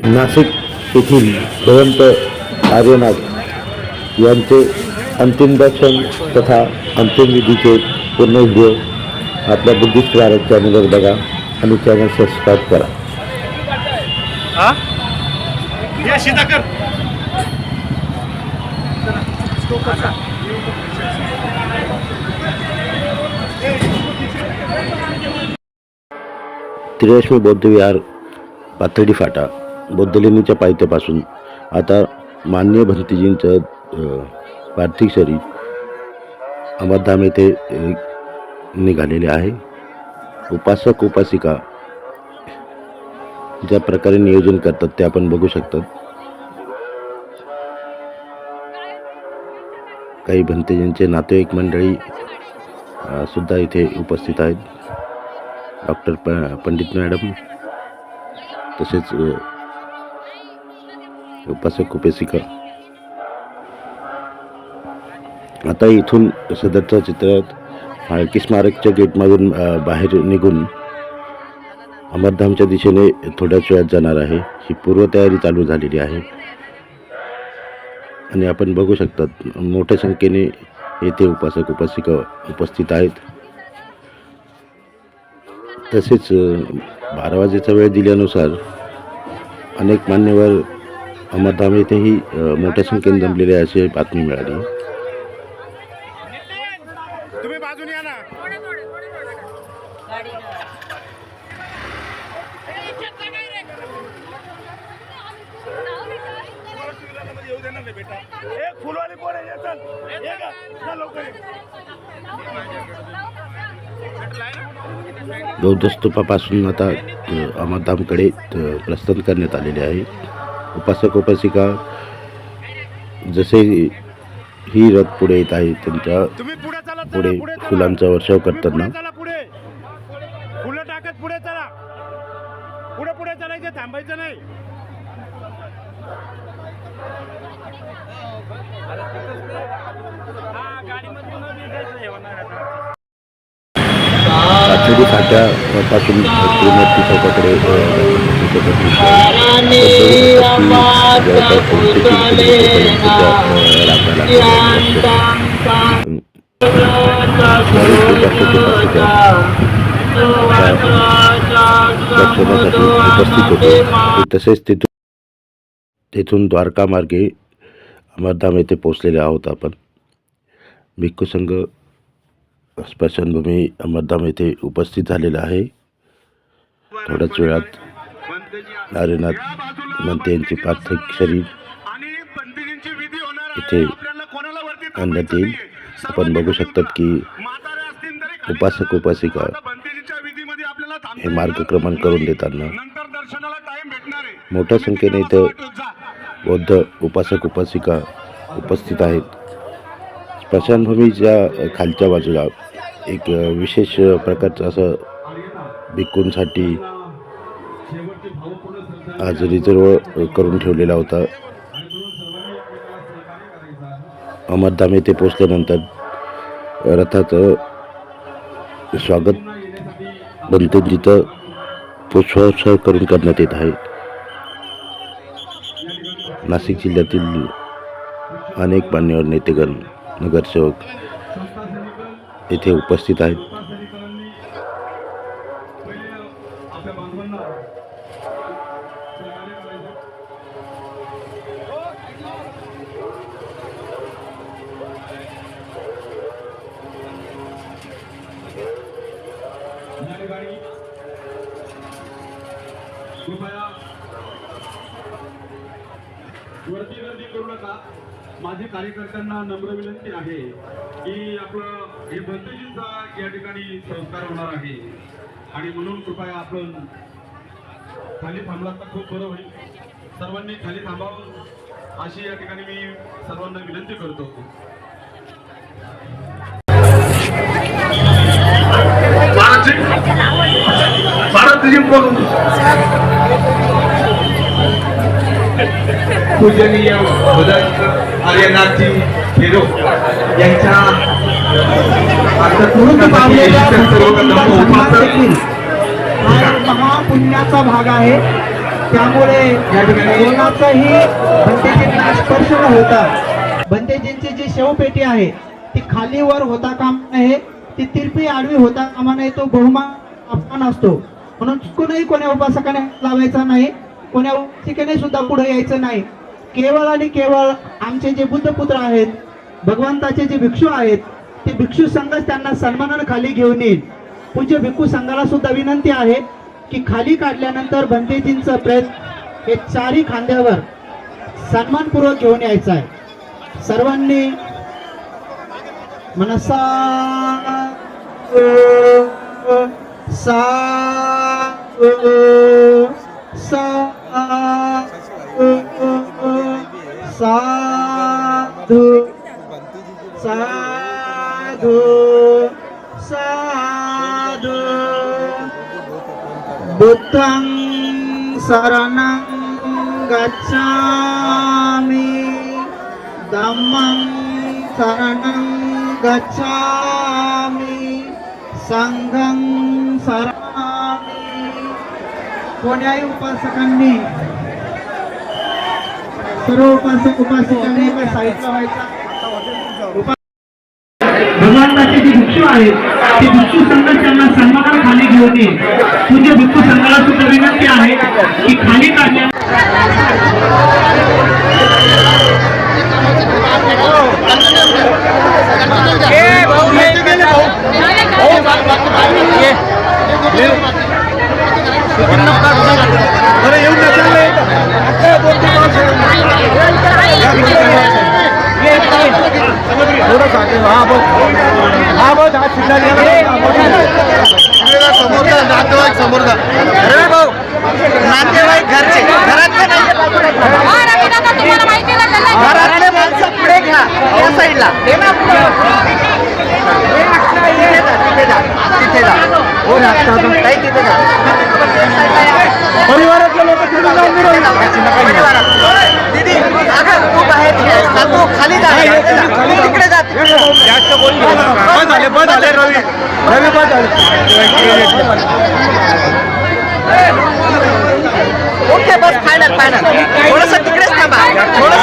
नाशिक येथील भगवंत आर्यनाथ यांचे अंतिम दर्शन तथा अंतिम विधीचे पूर्ण व्हिडिओ आपल्या बुद्धिस्ट भारत चॅनलवर बघा आणि चॅनल सबस्क्राईब करा. त्रिरश्मी बौद्ध विहार पाथर्डी फाटा. बौद्धलेणीच्या पायथ्यापासून. आता मान्य भंतीजींचं पार्थिव शरीर अमरधाम येथे निघालेले आहे. उपासक उपासिका ज्या प्रकारे नियोजन करतात ते आपण बघू शकतात. काही भंतेजींचे नातेवाईक मंडळी सुद्धा इथे उपस्थित आहेत. डॉक्टर प पंडित मॅडम तसेच उपासक उपासिका आता इथून सदरच्या चित्रात फाळकी स्मारकच्या गेटमधून बाहेर निघून अमरधामच्या दिशेने थोड्याच वेळात जाणार आहे. ही पूर्वतयारी चालू झालेली आहे. आणि आपण बघू शकतात मोठ्या संख्येने येथे उपासक उपासिका उपस्थित आहेत. तसेच बारा वाजेचा वेळ दिल्यानुसार अनेक मान्यवर अमरधाम येथेही मोठ्या संख्येने जमलेले अशी बातमी मिळाली. बौद्ध स्तूपापासून आता अमरधामकडे प्रस्थान कर उपासक उपासिका जसे ही रथ पुढे येत आहे त्यांच्या पुढे. फुलांचा वर्षाव करताना. फुलं टाकत पुढे चला. पुढे पुढे चालायचं थांबायचं नाही गाडीमधून न निघायचं हे होणार आता. पाथर्डी फाट्यापासून त्रिमूर्ती चौकाकडे अ, गणपतीचं प्रतिष्ठापन जवळपास दोनशे किलोमीटरपर्यंत त्या, आहेत. दर्शनासाठी उपस्थित होते तसेच तिथून तेथून द्वारका मार्गे अमरधाम येथे पोहोचलेले आहोत आपण भिक्खू संघ स्मशानभूमी अमरधाम येथे उपस्थित झालेला आहे. थोड्याच वेळात नारेनाथ मंते यांची पार्थिव शरीर इथे आणण्यात येईल. आपण बघू शकतात की उपासक उपासिका हे मार्गक्रमण करून देताना मोठ्या संख्येने इथं बौद्ध उपासक उपासिका उपस्थित आहेत. स्मशानभूमीच्या खालच्या बाजूला एक विशेष प्रकारचं असं भिक्कूंसाठी आज रिझर्व करून ठेवलेला होता. अमरधाम येथे पोचल्यानंतर रथाचं स्वागत बनते जिथं पुष्पोत्सव करून करण्यात येत आहे. नाशिक जिल्ह्यातील अनेक मान्यवर नेतेगण नगरसेवक येथे उपस्थित आहेत कृपया वरती गर्दी करू नका माझी कार्यकर्त्यांना नम्र विनंती आहे की आपलं हे भंतेजींचा या ठिकाणी संस्कार होणार आहे आणि म्हणून कृपया आपण खाली थांबलात तर खूप बरं होईल. सर्वांनी खाली थांबावं. अशी या ठिकाणी मी सर्वांना विनंती करतो. पूजनीय भदंत आर्यनाथजी फेरो यांच्या हा महापुण्याचा भाग आहे. त्यामुळे कोणाचाही बंदेजींना स्पर्श न होता बंदेजींची जी शेवपेटी आहे ती खाली वर होता काम नये ती तिरपी आडवी होता कामा नये तो बहुमान अपमान असतो. म्हणून चुकूनही कोण्या उपासकाने लावायचा नाही कोण्या उपासिकेने सुद्धा पुढे यायचं नाही. केवळ आणि केवळ आमचे जे बुद्धपुत्र आहेत भगवंताचे जे भिक्षू आहेत ते भिक्षू संघच त्यांना सन्मानाने खाली घेऊन येईल. पूज्य भिक्खू संघाला सुद्धा विनंती आहे की खाली काढल्यानंतर बंतेजींचं प्रेत हे चारी खांद्यावर सन्मानपूर्वक घेऊन यायचं आहे. सर्वांनी मनसा सा सा साधू साधू बुद्धं शरणं गच्छामि धम्मं शरणं गच्छामि संघं शरणामि कोण्याही उपासकांनी सर्व उपासक उपासिकांनी एका साईडला व्हायचा उपा- भगवंताचे जे भिक्षू आहेत ते भिक्षू संघ त्यांना सन्मानाने खाली घेऊन येईल तुझे भिक्षू संघाला सुद्धा विनंती आहे की खाली काढल्या घरातले या साईडला हे ना तिथे जा तिथे जा. हो ना काही तिथे जा. परिवारातले लोक दीदी अगं तू बाहेर ये. तू खाली जा. तू तिकडे जा जास्त बोल झाले बस झाले. रवी. रवी बस ओके बस फायनल फायनल थोडस तिकडेच थांबा. थोडस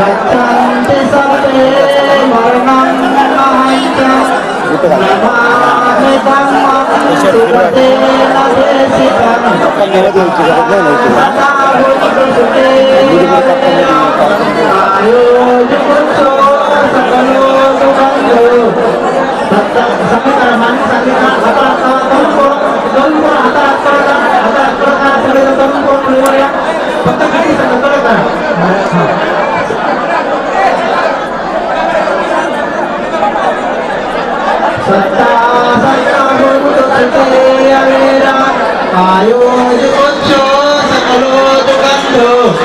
गच्छन्ति सर्वे मरणं नमामि धम्मं सुरते सत्ता सत्ता आयोजोच्छो सकलो दुगन्धो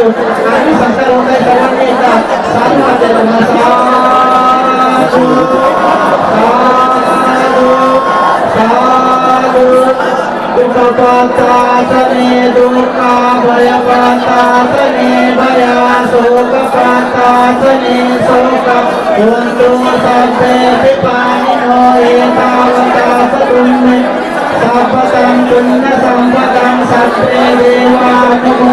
కాదు కానీ సంకరం ఉంటాయి సర్వం యొక్క సాధు సాధు దుఃఖపాతాతనే దుఃఖ భయపాతాతనే భయ శోక పాతాతనే శోక ఉంటూ సభ్య పిపానినో ఏతావతా సతున్నే సపతం పున్న సంపదం సత్రే దేవానుమో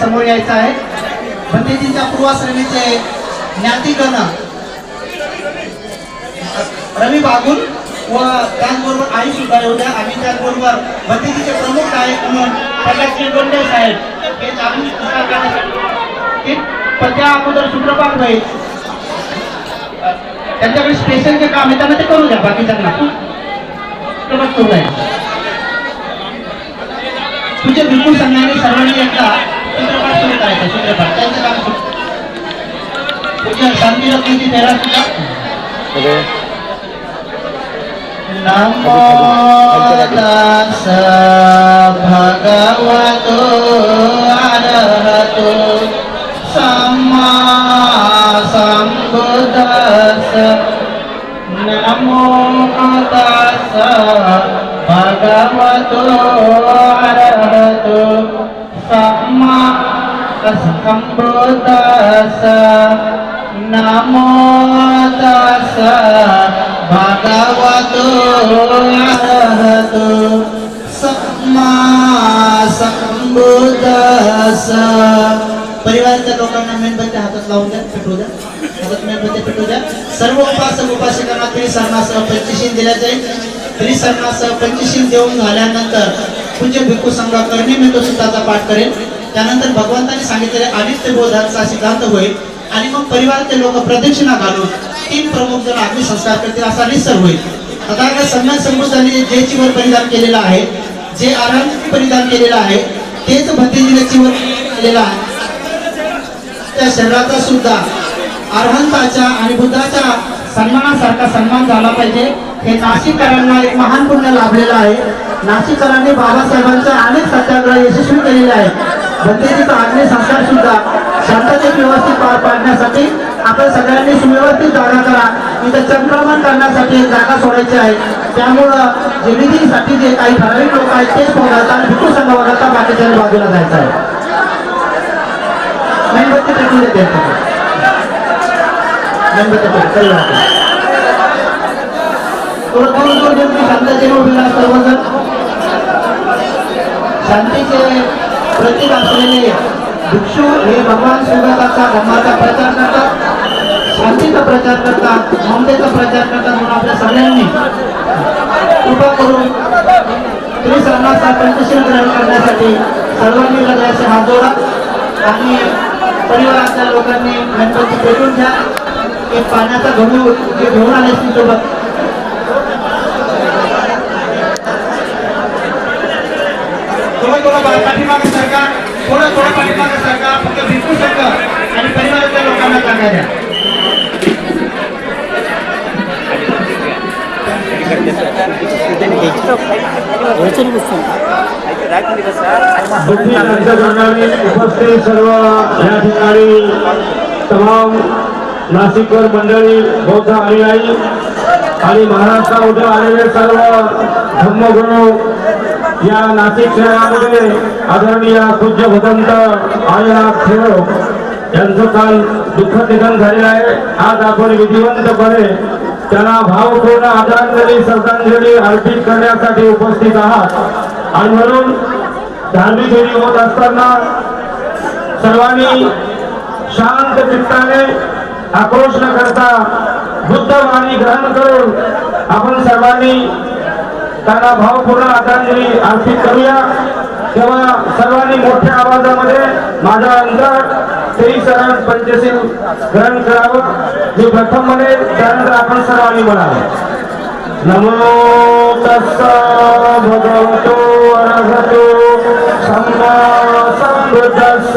समोर यायचं आहे. भंतेजींच्या पूर्वाश्रेणीचे ज्ञातीगण रवी बागुल व त्याचबरोबर आई सुद्धा येऊ द्या. आणि त्याचबरोबर भंतेजीचे प्रमुख गायक म्हणून प्रकाश गोंडे साहेब. हे जागृत पुरस्कार करण्यासाठी एक पद्या अगोदर सुप्रभात भाई. त्यांच्याकडे स्पेशल जे काम आहे त्यांना ते करू द्या बाकीच्यांना. सूत्रपाठ करू द्या तुझे बिलकुल संघाने सर्वांनी एकदा Namo tassa bhagavato arahato sama sambuddhasa Namo tassa bhagavato arahato सम्बुद्धस् नमो तस् भगवतो अरहतो। सम्मा सम्बुद्धस् परिवाराच्या लोकांना मेणबत्त्या हातात लावून द्या पेटवू द्या. हातात मेणबत्त्या पेटवू द्या. सर्व उपासक तरी त्रिसरणासह पंचशील दिल्या जाईल. त्रिसरणासह पंचशील देऊन झाल्यानंतर पूज्य भिक्खू संघ करणे मी तो सुद्धाचा पाठ करेल त्यानंतर भगवंताने सांगितलेले आदित्य बोधाचा सिद्धांत होईल. आणि मग परिवाराचे लोक प्रदक्षिणा घालून तीन प्रमुख जण अग्निसंस्कार करतील असा निसर होईल. तथागत सम्यक संबुद्धांनी जे चिवर परिधान केलेलं आहे जे आराम परिधान केलेलं आहे तेच भतीजीने चिवर केलेलं आहे. त्या शरीराचा सुद्धा अर्हंताच्या आणि बुद्धाच्या सन्मानासारखा सन्मान झाला पाहिजे. हे नाशिककरांना एक महान पुण्य लाभलेलं आहे. नाशिककरांनी बाबासाहेबांचा अनेक सत्याग्रह यशस्वी केलेले आहेत. भक्तीजीचा अग्नि संस्कार सुद्धा शांततेत व्यवस्थित पार पाडण्यासाठी आपण सगळ्यांनी सुव्यवस्थित जागा करा. करण्यासाठी जागा सोडायची आहे. त्यामुळं जे काही ठराविक लोक आहेत तेच वगळता संघ वगळता बाकीच्या बाजूला जायचं आहे. मेणबत्ती पेटून देते मेणबत्ती थोडं शांततेने सर्वजण. शांतीचे प्रतीक असलेले भिक्षू हे भगवान शिवदाचा धर्माचा प्रचार करतात. शांतीचा प्रचार करतात ममतेचा प्रचार करतात म्हणून आपल्या सगळ्यांनी कृपा करून त्रिसरणाचा पंचशील ग्रहण करण्यासाठी सर्वांनी हृदयाचे हात जोडा आणि परिवारातल्या लोकांनी गणपती पेटून घ्या. एक पाण्याचा घडू जे घेऊन आले असतील सोबत थोडं थोडं पा- पाठीमागे सरकार थोडं थोडं पाठीमागे सरकार फक्त भिक्खू संघ आणि परिवारातल्या लोकांना जागा द्या. उपस्थित सर्व या ठिकाणी तमाम नाशिककर मंडळी बौद्ध अनुयायी आणि महाराष्ट्रामध्ये आलेले सर्व धर्मगुरू या नाशिक शहरामध्ये आदरणीय पूज्य भदंत आयनाथ खेळ यांचं काल दुःखद निधन झालेलं आहे. आज आपण विधिवंतपणे त्यांना भावपूर्ण आदरांजली श्रद्धांजली अर्पित करण्यासाठी उपस्थित आहात. आणि म्हणून धार्मिक विधी होत असताना सर्वांनी शांत चित्ताने आक्रोश न करता बुद्ध वाणी ग्रहण करून आपण सर्वांनी त्यांना भावपूर्ण आदरांजली अर्पित करूया. तेव्हा सर्वांनी मोठ्या आवाजामध्ये माझा अंतर तेही सरण पंचशील ग्रहण करावं. मी प्रथम म्हणे त्यानंतर आपण सर्वांनी म्हणावं. नमो तस्स भगवतो अर्हतो सम्मा सम्बुद्धस्स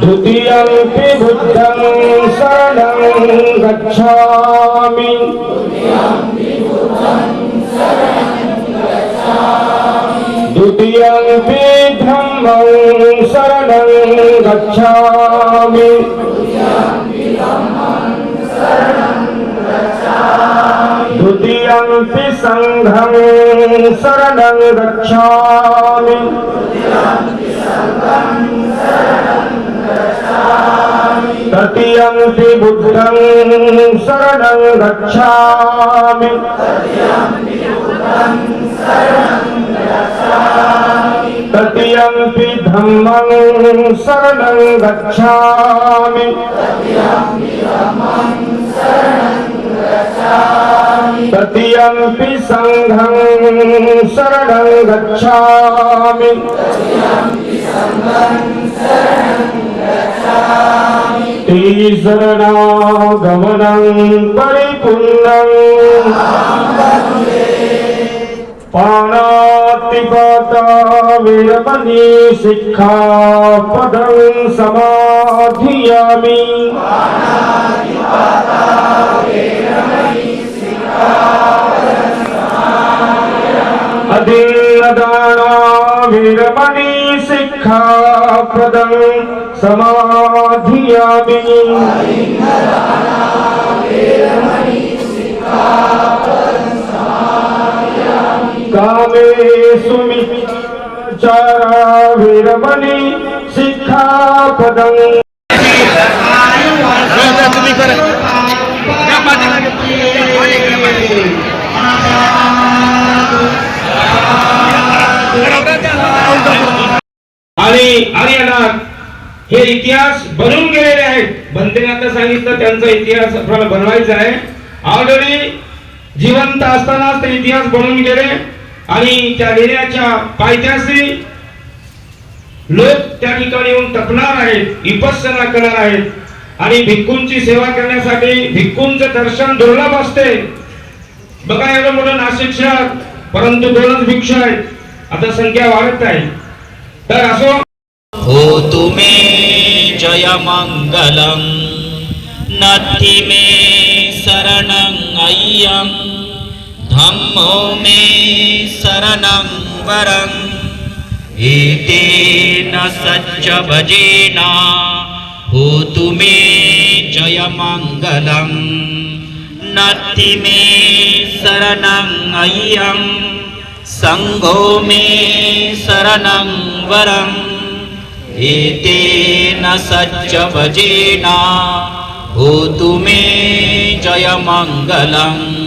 द्वितीयम्पि बुद्धं शरणं गच्छामि द्वितीयम्पि धम्मं शरणं गच्छामि द्वितीयम्पि सङ्घं शरणं गच्छामि तृतीयम्पि बुद्धं शरणं गच्छामि तृतीयम्पि धम्मं शरणं गच्छामि तृतीयम्पि सङ्घं शरणं गच्छामि శ్రీ శరణాగమనం పరిపూర్ణం పాణాతిపాతా విరమణి శిక్షా పదం సమాధియామి. అధిన్నదానా విరమణి శిక్షా समाधियामि कामेषु मिचारा विरमणि शिक्षापदम् आणि हे इतिहास बनवून गेलेले आहेत. बंदेने आता सांगितलं त्यांचा इतिहास आपल्याला बनवायचा आहे. ऑलरेडी जिवंत असतानाच ते इतिहास बनून गेले. आणि त्या लेण्याच्या पायथ्याशी लोक त्या ठिकाणी येऊन तपणार आहेत विपස්සना करणार आहेत. आणि भिक्खूंची सेवा करण्यासाठी भिक्खूंचं दर्शन दुर्लभ असते. बघा एवढं मोठं नाशिक शहर परंतु दोनच भिक्षू आहेत. आता संख्या वाढत आहे. तर असो हो तू जयमङ्गलं नत्थि मे शरणं अय्यं धम्मो मे शरणं वरम् एतेन सच्च भजेन होतु मे जयमङ्गलं नत्थि मे शरणं अय्यं सङ्घो मे शरणं वरम् एतेन सज्जभजेन भूतु मे जयमङ्गलम्।